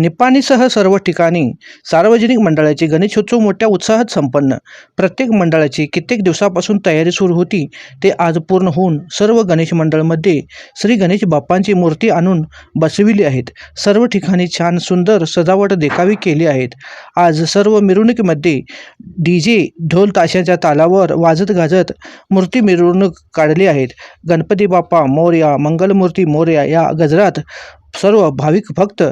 निपाणीसह सर्व ठिकाणी सार्वजनिक मंडळाचे गणेशोत्सव मोठ्या उत्साहात संपन्न. प्रत्येक मंडळाची कित्येक दिवसापासून तयारी सुरू होती. ते आज पूर्ण होऊन सर्व गणेश मंडळमध्ये श्री गणेश बाप्पांची मूर्ती आणून बसविली आहेत. सर्व ठिकाणी छान सुंदर सजावट देखावी केली आहेत. आज सर्व मिरवणुकीमध्ये डी जे ढोल ताशाच्या तालावर वाजत गाजत मूर्ती मिरवणूक काढली आहेत. गणपती बाप्पा मोर्या मंगलमूर्ती मोर्या या गजरात सर्व भाविक भक्त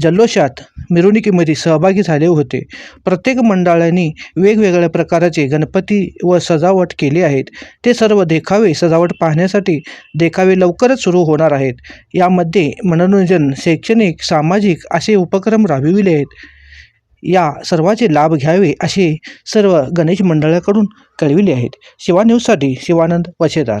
जल्लोषात मिरवणुकीमध्ये सहभागी झाले होते. प्रत्येक मंडळांनी वेगवेगळ्या प्रकारचे गणपती व सजावट केली आहेत. ते सर्व देखावे सजावट पाहण्यासाठी देखावे लवकरच सुरू होणार आहेत. यामध्ये मनोरंजन शैक्षणिक सामाजिक असे उपक्रम राबविले आहेत. या सर्वाचे लाभ घ्यावे असे सर्व गणेश मंडळाकडून कळविले आहेत. शिवा न्यूजसाठी शिवानंद वशेदार.